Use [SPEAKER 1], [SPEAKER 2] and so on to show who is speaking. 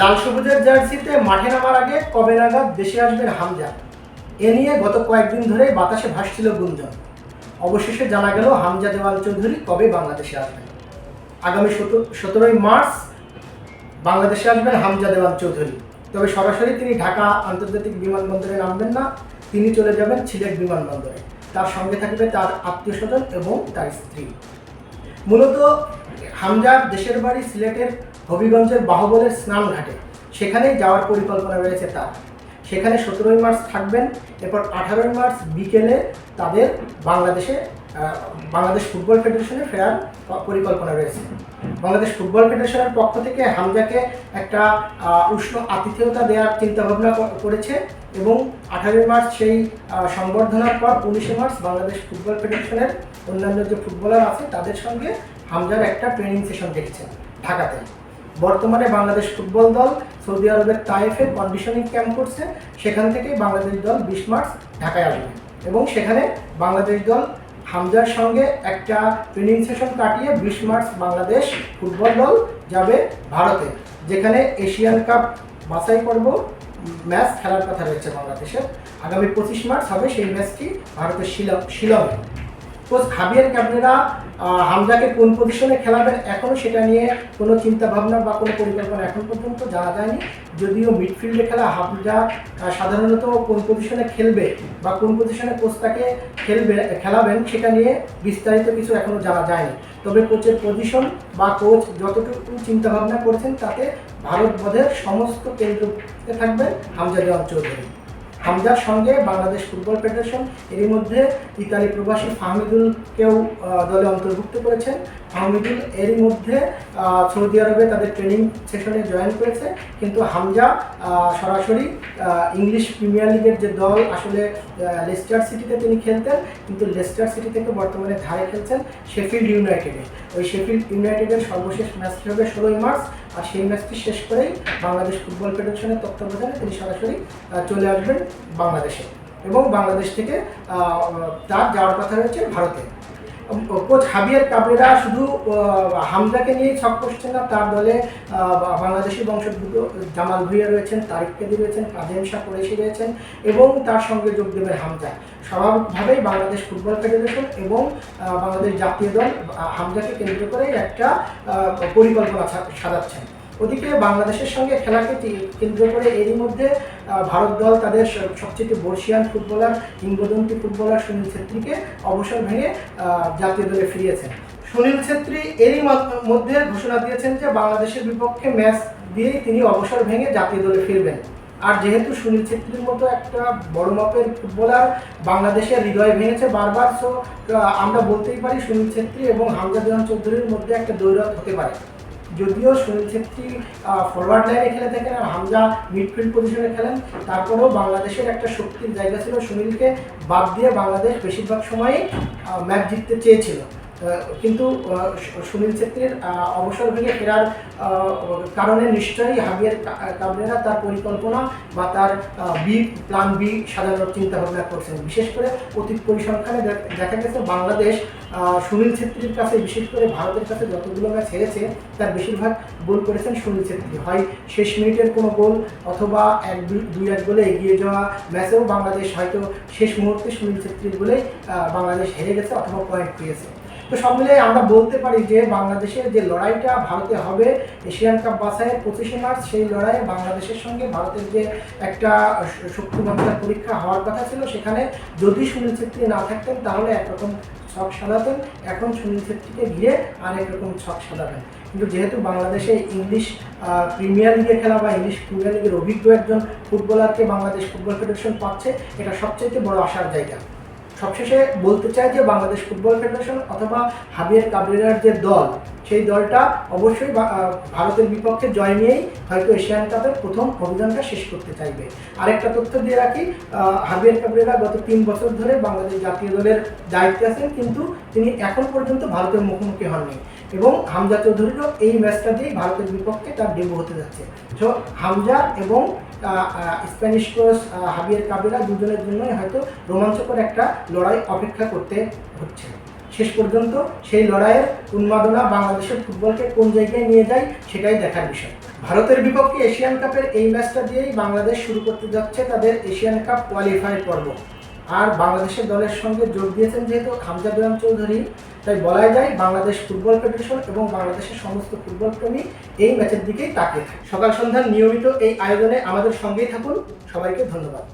[SPEAKER 1] লাল সবুজের জার্সিতে মাঠে নামার আগে কবে নাগাদ দেশে আসবেন হামজা? এ নিয়ে গত কয়েকদিন ধরেই বাতাসে ভাসছিল গুঞ্জন। অবশেষে জানা গেল হামজা দেওয়াল চৌধুরী কবে বাংলাদেশে আসবেন। আগামী সতেরোই মার্চ বাংলাদেশে আসবেন হামজা দেওয়াল চৌধুরী। তবে সরাসরি তিনি ঢাকা আন্তর্জাতিক বিমানবন্দরে নামবেন না, তিনি চলে যাবেন সিলেট বিমানবন্দরে। তার সঙ্গে থাকবে তার আত্মীয় স্বজন এবং তার স্ত্রী। মূলত হামজার দেশের বাড়ি সিলেটের হবিগঞ্জের বাহুবলের স্নান ঘাটে সেখানেই যাওয়ার পরিকল্পনা রয়েছে তার। সেখানে সতেরোই মার্চ থাকবেন, এরপর আঠারোই মার্চ বিকেলে তাদের বাংলাদেশে বাংলাদেশ ফুটবল ফেডারেশনে ফেরার পরিকল্পনা রয়েছে। বাংলাদেশ ফুটবল ফেডারেশনের পক্ষ থেকে হামজাকে একটা উষ্ণ আতিথেয়তা দেওয়ার চিন্তাভাবনা করেছে এবং আঠারোই মার্চ সেই সংবর্ধনার পর উনিশে মার্চ বাংলাদেশ ফুটবল ফেডারেশনের অন্যান্য যে ফুটবলার আছে তাদের সঙ্গে হামজার একটা ট্রেনিং সেশন দেখছেন ঢাকাতে। বর্তমানে বাংলাদেশ ফুটবল দল সৌদি আরবের তাইফে কন্ডিশনিং ক্যাম্প করছে। সেখান থেকে বাংলাদেশ দল বিশ মার্চ ঢাকায় আসবে। এবং সেখানে বাংলাদেশ দল হামজার সঙ্গে একটা ট্রেনিং সেশন কাটিয়ে বিশ মার্চ বাংলাদেশ ফুটবল দল যাবে ভারতে। যেখানে এশিয়ান কাপ বাছাই পর্ব ম্যাচ খেলার কথা রয়েছে বাংলাদেশের। আগামী পঁচিশ মার্চ হবে সেই ম্যাচটি ভারতের শিলং শিলংয়ে। কোচ হাবিয়ার ক্যাবরেরা আহ, হামজাকে কোন পজিশনে খেলাবেন এখনও সেটা নিয়ে কোনো চিন্তা ভাবনা বা কোনো পরিকল্পনা এখন পর্যন্ত জানা যায়নি। যদিও মিডফিল্ডে খেলা হামজা সাধারণত কোন পজিশনে খেলবে বা কোন পজিশনে কোচ তাকে খেলবে খেলাবেন সেটা নিয়ে বিস্তারিত কিছু এখনও জানা যায়নি। তবে কোচের পজিশন বা কোচ যতটুকু চিন্তা ভাবনা করেছেন তাতে ভারত বোধের সমস্ত কেন্দ্রতে থাকবেন হামজা দেওয়ান চৌধুরী হামজার সঙ্গে বাংলাদেশ ফুটবল ফেডারেশন এর মধ্যে ইতালি প্রবাসী ফাহমিদুলকেও দলে অন্তর্ভুক্ত করেছেন। ফাহমিদুল এরই মধ্যে সৌদি আরবে তাদের ট্রেনিং সেশনে জয়েন করেছে। কিন্তু হামজা সরাসরি ইংলিশ প্রিমিয়ার লিগের যে দল, আসলে লেস্টার সিটিতে তিনি খেলতেন। কিন্তু লেস্টার সিটি থেকে বর্তমানে ধারে খেলছেন শেফিল্ড ইউনাইটেডে। ওই শেফিল্ড ইউনাইটেডের সর্বশেষ ম্যাচটি হবে ষোলোই মার্চ। আর সেই ম্যাচটি শেষ করেই বাংলাদেশ ফুটবল ফেডারেশনের তত্ত্বাবধানে তিনি সরাসরি চলে আসবেন বাংলাদেশে। এবং বাংলাদেশ থেকে তার যাওয়ার কথা রয়েছে ভারতে। কোচ হাবিয়ার কাবরেরা শুধু হামজাকে নিয়েই ছক করছেন না, তার দলে বাংলাদেশি বংশোদ্ভূত জামাল ভুইয়া রয়েছেন, তারিক কেদি রয়েছেন, কাজেম শাহ কুরেশি রয়েছেন এবং তার সঙ্গে যোগ দেবেন হামজা। স্বাভাবিকভাবেই বাংলাদেশ ফুটবল ফেডারেশন এবং বাংলাদেশ জাতীয় দল হামজাকে কেন্দ্র করে একটা পরিকল্পনা সাজাচ্ছেন। ওদিকে বাংলাদেশের সঙ্গে খেলাকে কেন্দ্র করে এরই মধ্যে ভারত দল তাদের সবচেয়ে বর্ষিয়ান ফুটবলার, কিংবদন্তি ফুটবলার সুনীল ছেত্রীকে অবসর ভেঙে জাতীয় দলে ফিরিয়েছেন। সুনীল ছেত্রী এরই মধ্যে ঘোষণা দিয়েছেন যে বাংলাদেশের বিপক্ষে ম্যাচ দিয়েই তিনি অবসর ভেঙে জাতীয় দলে ফিরবেন। আর যেহেতু সুনীল ছেত্রীর মতো একটা বড় মাপের ফুটবলার বাংলাদেশের হৃদয় ভেঙেছে বারবার সো আমরা বলতেই পারি সুনীল ছেত্রী এবং হামজা দেওয়ান চৌধুরীর মধ্যে একটা দৈরত হতে পারে। যদিও সুনীল ছেত্রী ফরওয়ার্ড লাইনে খেলে থাকেন আর হামজা মিডফিল্ড পজিশনে খেলেন, তারপরেও বাংলাদেশের একটা শক্তির জায়গা ছিল সুনীলকে বাদ দিয়ে বাংলাদেশ বেশিরভাগ সময়ই ম্যাচ জিততে চেয়েছিল। কিন্তু সুনীল ছেত্রীর অবসর ভেঙে ফেরার কারণে নিশ্চয়ই হাবিয়ার কাবরেরা তার পরিকল্পনা বা তার বি প্ল্যান বি সাজানোর চিন্তা ভাবনা করছেন। বিশেষ করে অতীত পরিসংখ্যানে দেখা গেছে বাংলাদেশ সুনীল ছেত্রীর কাছে বিশেষ করে ভারতের কাছে যতগুলো ম্যাচ হেরেছে তার বেশিরভাগ গোল করেছেন সুনীল ছেত্রী। হয় শেষ মিনিটের কোনো গোল অথবা এক দুই এক গোলে এগিয়ে যাওয়া ম্যাচেও বাংলাদেশ হয়তো শেষ মুহূর্তে সুনীল ছেত্রীর আহ, বাংলাদেশ হেরে গেছে অথবা পয়েন্ট পেয়েছে। তো সব মিলিয়ে আমরা বলতে পারি যে বাংলাদেশের যে লড়াইটা ভারতে হবে, এশিয়ান কাপ বাছাইয়ের পঁচিশে মার্চ, সেই লড়াইয়ে বাংলাদেশের সঙ্গে ভারতের যে একটা শক্তিমত্তার পরীক্ষা হওয়ার কথা ছিল, সেখানে যদি সুনীল ছেত্রী না থাকতেন, তাহলে একরকম ছক সাজাতেন। এখন সুনীল ছেত্রীকে ঘিরে আরেক রকম ছক সাজাবেন। কিন্তু যেহেতু বাংলাদেশে ইংলিশ প্রিমিয়ার লিগে খেলা বা ইংলিশ প্রিমিয়ার লিগের অভিজ্ঞ একজন ফুটবলারকে বাংলাদেশ ফুটবল ফেডারেশন পাচ্ছে, এটা সবচেয়ে বড় আশার জায়গা। সবশেষে বলতে চাই যে বাংলাদেশ ফুটবল ফেডারেশন অথবা হাবিয়ার কাবরেরার যে দল, সেই দলটা অবশ্যই ভারতের বিপক্ষে জয় নিয়েই হয়তো এশিয়ান কাপের প্রথম অভিযানটা শেষ করতে চাইবে। আরেকটা তথ্য দিয়ে রাখি হাবিয়ার কাবরেরা গত তিন বছর ধরে বাংলাদেশ জাতীয় দলের দায়িত্বে আছেন, কিন্তু তিনি এখন পর্যন্ত ভারতের মুখোমুখি হননি। এবং হামজা চৌধুরীরও এই ম্যাচটা দিয়েই ভারতের বিপক্ষে তার ডেবু হতে যাচ্ছে। তো হামজা এবং স্প্যানিশ কোচ হাবিয়ার কাবেরা দুজনের জন্যই হয়তো রোমাঞ্চকর একটা লড়াই অপেক্ষা করতে হচ্ছে। শেষ পর্যন্ত সেই লড়াইয়ের উন্মাদনা বাংলাদেশের ফুটবলকে কোন জায়গায় নিয়ে যায় সেটাই দেখার বিষয়। ভারতের বিপক্ষে এশিয়ান কাপের এই ম্যাচটা দিয়েই বাংলাদেশ শুরু করতে যাচ্ছে তাদের এশিয়ান কাপ কোয়ালিফাই পর্ব। আর বাংলাদেশের দলের সঙ্গে যোগ দিয়েছেন যেহেতু হামজা বিরাম চৌধুরী, তাই বলাই যায় বাংলাদেশ ফুটবল ফেডারেশন এবং বাংলাদেশের সমস্ত ফুটবল প্রেমী এই ম্যাচের দিকেই থাকে। সকাল সন্ধ্যার নিয়মিত এই আয়োজনে আমাদের সঙ্গেই থাকুন। সবাইকে ধন্যবাদ।